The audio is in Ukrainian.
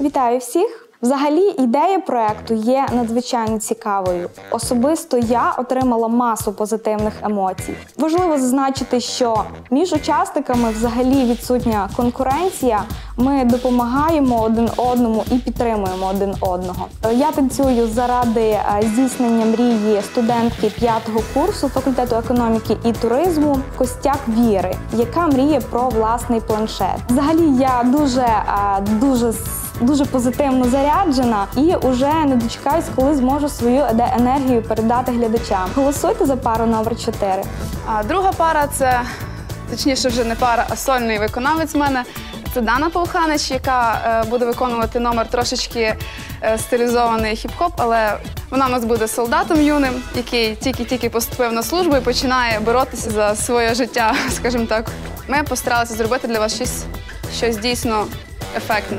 Вітаю всіх! Взагалі, ідея проекту є надзвичайно цікавою. Особисто я отримала масу позитивних емоцій. Важливо зазначити, що між учасниками взагалі відсутня конкуренція. Ми допомагаємо один одному і підтримуємо один одного. Я танцюю заради е, здійснення мрії студентки п'ятого курсу факультету економіки і туризму Костяк Віри, яка мріє про власний планшет. Взагалі, я дуже е, дуже дуже позитивно заряджена і вже не дочекаюсь, коли зможу свою енергію передати глядачам. Голосуйте за пару номер 4. А друга пара це точніше вже не пара, а сольний виконавець в мене. Це Дана Пауханич, яка е, буде виконувати номер трошечки е, стилізований хіп-хоп, але вона у нас буде солдатом юним, який тільки-тільки поступив на службу і починає боротися за своє життя, скажімо так. Ми постаралися зробити для вас щось, щось дійсно ефектне.